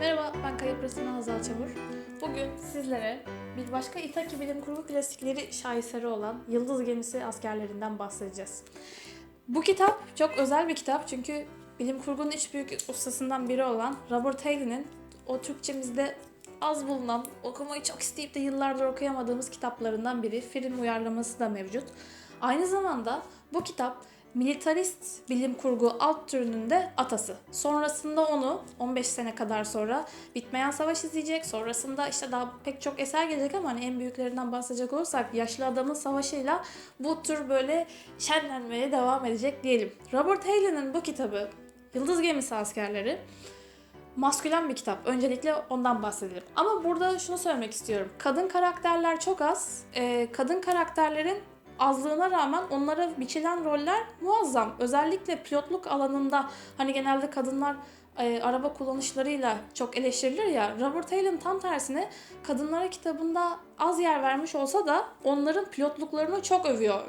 Merhaba, ben Kayıp Resmi Hazal Çamur. Bugün sizlere bir başka İtaki bilim kurgu klasikleri şaheseri olan Yıldız Gemisi askerlerinden bahsedeceğiz. Bu kitap çok özel bir kitap çünkü bilim kurgunun üç büyük ustasından biri olan Robert Haley'nin o Türkçemizde az bulunan, okumayı çok isteyip de yıllardır okuyamadığımız kitaplarından biri. Film uyarlaması da mevcut. Aynı zamanda bu kitap militarist bilim kurgu alt türünün de atası. Sonrasında onu 15 sene kadar sonra Bitmeyen Savaş izleyecek. Sonrasında işte daha pek çok eser gelecek ama hani en büyüklerinden bahsedecek olursak Yaşlı Adamın Savaşı'yla bu tür böyle şenlenmeye devam edecek diyelim. Robert Haley'nin bu kitabı Yıldız Gemisi Askerleri maskülen bir kitap. Öncelikle ondan bahsedelim. Ama burada şunu söylemek istiyorum. Kadın karakterler çok az. Ee, kadın karakterlerin azlığına rağmen onlara biçilen roller muazzam. Özellikle pilotluk alanında hani genelde kadınlar e, araba kullanışlarıyla çok eleştirilir ya. Robert Hale'in tam tersine kadınlara kitabında az yer vermiş olsa da onların pilotluklarını çok övüyor.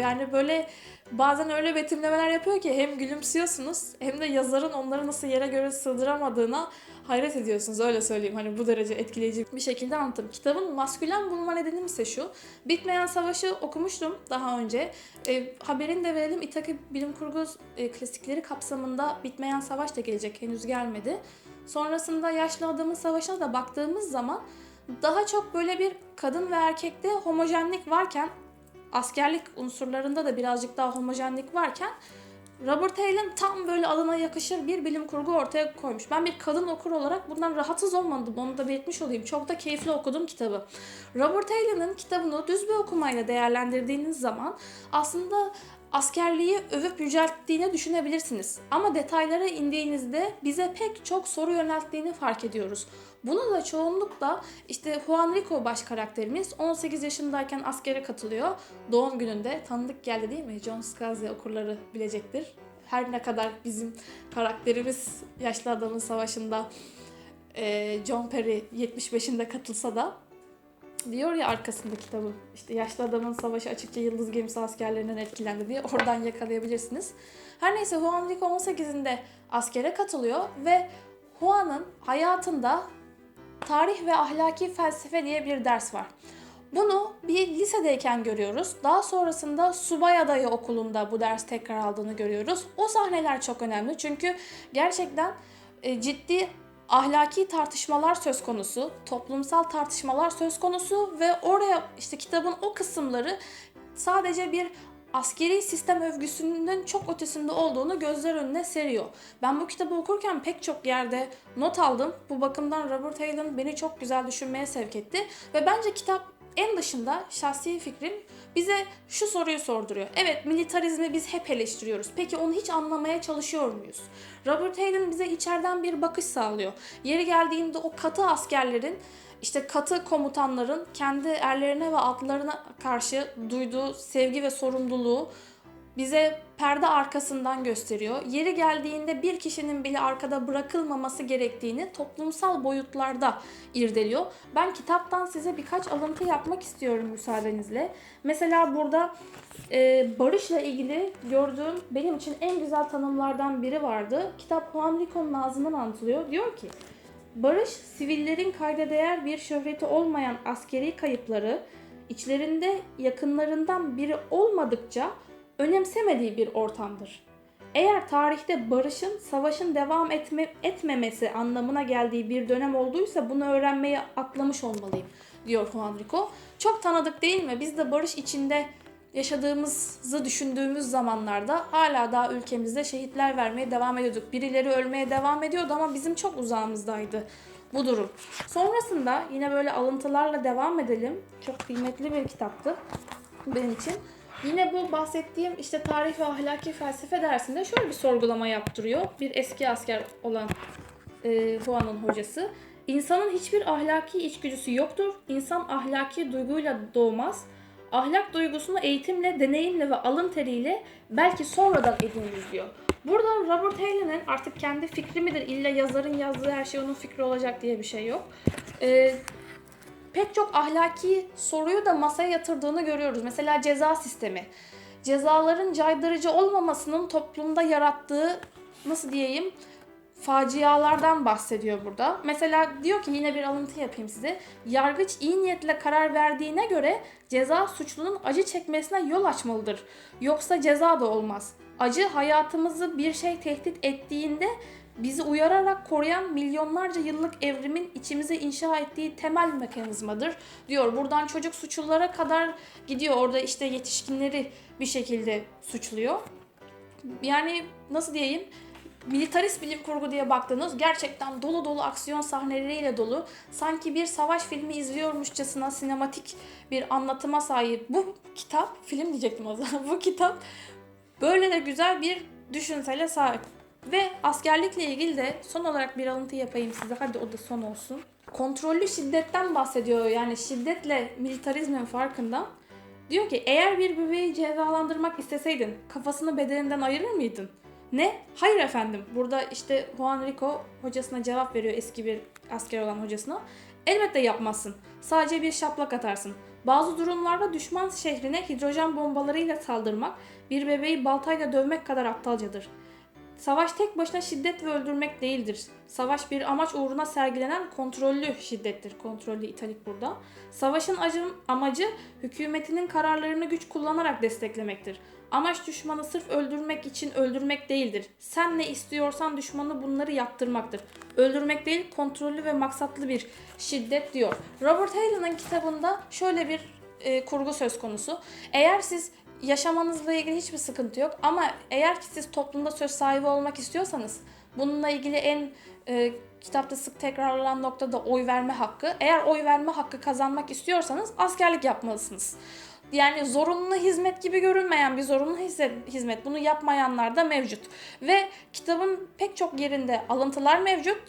Yani böyle bazen öyle betimlemeler yapıyor ki hem gülümsüyorsunuz hem de yazarın onları nasıl yere göre sığdıramadığına hayret ediyorsunuz öyle söyleyeyim. Hani bu derece etkileyici bir şekilde anlatım. Kitabın maskülen bulma nedenim ise şu. Bitmeyen Savaşı okumuştum daha önce. E, haberini de verelim. İtaki bilim kurgu e, klasikleri kapsamında Bitmeyen Savaş da gelecek. Henüz gelmedi. Sonrasında Yaşlı Adamın Savaşı'na da baktığımız zaman daha çok böyle bir kadın ve erkekte homojenlik varken askerlik unsurlarında da birazcık daha homojenlik varken Robert Hale'in tam böyle alana yakışır bir bilim kurgu ortaya koymuş. Ben bir kadın okur olarak bundan rahatsız olmadım. Onu da belirtmiş olayım. Çok da keyifli okudum kitabı. Robert Hale'nin kitabını düz bir okumayla değerlendirdiğiniz zaman aslında askerliği övüp yücelttiğini düşünebilirsiniz. Ama detaylara indiğinizde bize pek çok soru yönelttiğini fark ediyoruz. Bunu da çoğunlukla işte Juan Rico baş karakterimiz 18 yaşındayken askere katılıyor. Doğum gününde tanıdık geldi değil mi? John Scalzi okurları bilecektir. Her ne kadar bizim karakterimiz yaşlı adamın savaşında John Perry 75'inde katılsa da diyor ya arkasında kitabı işte yaşlı adamın savaşı açıkça yıldız gemisi askerlerinden etkilendi diye oradan yakalayabilirsiniz. Her neyse Juan Rico 18'inde askere katılıyor ve Juan'ın hayatında tarih ve ahlaki felsefe diye bir ders var. Bunu bir lisedeyken görüyoruz. Daha sonrasında subay adayı okulunda bu ders tekrar aldığını görüyoruz. O sahneler çok önemli çünkü gerçekten e, ciddi ahlaki tartışmalar söz konusu, toplumsal tartışmalar söz konusu ve oraya işte kitabın o kısımları sadece bir askeri sistem övgüsünün çok ötesinde olduğunu gözler önüne seriyor. Ben bu kitabı okurken pek çok yerde not aldım. Bu bakımdan Robert Hale'ın beni çok güzel düşünmeye sevk etti. Ve bence kitap en dışında şahsi fikrim bize şu soruyu sorduruyor. Evet militarizmi biz hep eleştiriyoruz. Peki onu hiç anlamaya çalışıyor muyuz? Robert Hale'ın bize içeriden bir bakış sağlıyor. Yeri geldiğinde o katı askerlerin işte katı komutanların kendi erlerine ve altlarına karşı duyduğu sevgi ve sorumluluğu bize perde arkasından gösteriyor. Yeri geldiğinde bir kişinin bile arkada bırakılmaması gerektiğini toplumsal boyutlarda irdeliyor. Ben kitaptan size birkaç alıntı yapmak istiyorum müsaadenizle. Mesela burada e, barışla ilgili gördüğüm benim için en güzel tanımlardan biri vardı. Kitap Juan Rico'nun ağzından anlatılıyor. Diyor ki Barış, sivillerin kayda değer bir şöhreti olmayan askeri kayıpları, içlerinde yakınlarından biri olmadıkça önemsemediği bir ortamdır. Eğer tarihte barışın, savaşın devam etme, etmemesi anlamına geldiği bir dönem olduysa bunu öğrenmeyi atlamış olmalıyım, diyor Juan Rico. Çok tanıdık değil mi? Biz de barış içinde yaşadığımızı düşündüğümüz zamanlarda hala daha ülkemizde şehitler vermeye devam ediyorduk. Birileri ölmeye devam ediyordu ama bizim çok uzağımızdaydı bu durum. Sonrasında yine böyle alıntılarla devam edelim. Çok kıymetli bir kitaptı benim için. Yine bu bahsettiğim işte tarih ve ahlaki felsefe dersinde şöyle bir sorgulama yaptırıyor. Bir eski asker olan e, Juan'ın hocası. İnsanın hiçbir ahlaki içgüdüsü yoktur. İnsan ahlaki duyguyla doğmaz. Ahlak duygusunu eğitimle, deneyimle ve alın teriyle belki sonradan ediniriz diyor. Burada Robert Hale'nin artık kendi fikri midir? İlla yazarın yazdığı her şey onun fikri olacak diye bir şey yok. Ee, pek çok ahlaki soruyu da masaya yatırdığını görüyoruz. Mesela ceza sistemi. Cezaların caydırıcı olmamasının toplumda yarattığı nasıl diyeyim facialardan bahsediyor burada. Mesela diyor ki yine bir alıntı yapayım size. Yargıç iyi niyetle karar verdiğine göre ceza suçlunun acı çekmesine yol açmalıdır. Yoksa ceza da olmaz. Acı hayatımızı bir şey tehdit ettiğinde bizi uyararak koruyan milyonlarca yıllık evrimin içimize inşa ettiği temel mekanizmadır diyor. Buradan çocuk suçlulara kadar gidiyor. Orada işte yetişkinleri bir şekilde suçluyor. Yani nasıl diyeyim? militarist bilim kurgu diye baktığınız gerçekten dolu dolu aksiyon sahneleriyle dolu. Sanki bir savaş filmi izliyormuşçasına sinematik bir anlatıma sahip. Bu kitap, film diyecektim o zaman. Bu kitap böyle de güzel bir düşünsele sahip. Ve askerlikle ilgili de son olarak bir alıntı yapayım size. Hadi o da son olsun. Kontrollü şiddetten bahsediyor. Yani şiddetle militarizmin farkında. Diyor ki eğer bir bebeği cezalandırmak isteseydin kafasını bedeninden ayırır mıydın? Ne? Hayır efendim. Burada işte Juan Rico hocasına cevap veriyor eski bir asker olan hocasına. Elbette yapmazsın. Sadece bir şaplak atarsın. Bazı durumlarda düşman şehrine hidrojen bombalarıyla saldırmak, bir bebeği baltayla dövmek kadar aptalcadır. Savaş tek başına şiddet ve öldürmek değildir. Savaş bir amaç uğruna sergilenen kontrollü şiddettir. Kontrollü italik burada. Savaşın acım, amacı hükümetinin kararlarını güç kullanarak desteklemektir. Amaç düşmanı sırf öldürmek için öldürmek değildir. Sen ne istiyorsan düşmanı bunları yaptırmaktır. Öldürmek değil, kontrollü ve maksatlı bir şiddet diyor. Robert Hale'ın kitabında şöyle bir e, kurgu söz konusu. Eğer siz yaşamanızla ilgili hiçbir sıkıntı yok ama eğer ki siz toplumda söz sahibi olmak istiyorsanız bununla ilgili en e, kitapta sık tekrarlanan noktada oy verme hakkı. Eğer oy verme hakkı kazanmak istiyorsanız askerlik yapmalısınız. Yani zorunlu hizmet gibi görünmeyen bir zorunlu hizmet. Bunu yapmayanlar da mevcut. Ve kitabın pek çok yerinde alıntılar mevcut.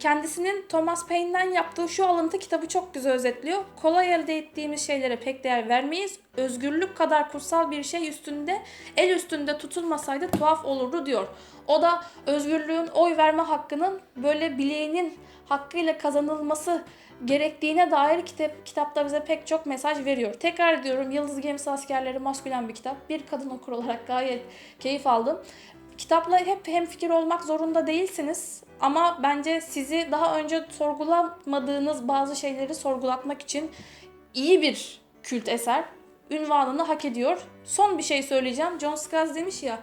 Kendisinin Thomas Paine'den yaptığı şu alıntı kitabı çok güzel özetliyor. Kolay elde ettiğimiz şeylere pek değer vermeyiz. Özgürlük kadar kutsal bir şey üstünde, el üstünde tutulmasaydı tuhaf olurdu diyor. O da özgürlüğün oy verme hakkının böyle bileğinin hakkıyla kazanılması gerektiğine dair kitap, kitapta bize pek çok mesaj veriyor. Tekrar ediyorum Yıldız Gemisi Askerleri maskülen bir kitap. Bir kadın okur olarak gayet keyif aldım. Kitapla hep hemfikir olmak zorunda değilsiniz. Ama bence sizi daha önce sorgulamadığınız bazı şeyleri sorgulatmak için iyi bir kült eser. Ünvanını hak ediyor. Son bir şey söyleyeceğim. John Scalzi demiş ya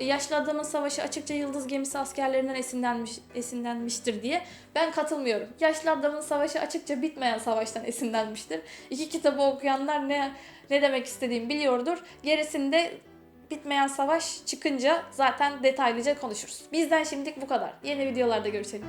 yaşlı adamın savaşı açıkça yıldız gemisi askerlerinden esinlenmiş, esinlenmiştir diye. Ben katılmıyorum. Yaşlı adamın savaşı açıkça bitmeyen savaştan esinlenmiştir. İki kitabı okuyanlar ne ne demek istediğimi biliyordur. Gerisinde bitmeyen savaş çıkınca zaten detaylıca konuşuruz. Bizden şimdilik bu kadar. Yeni videolarda görüşelim.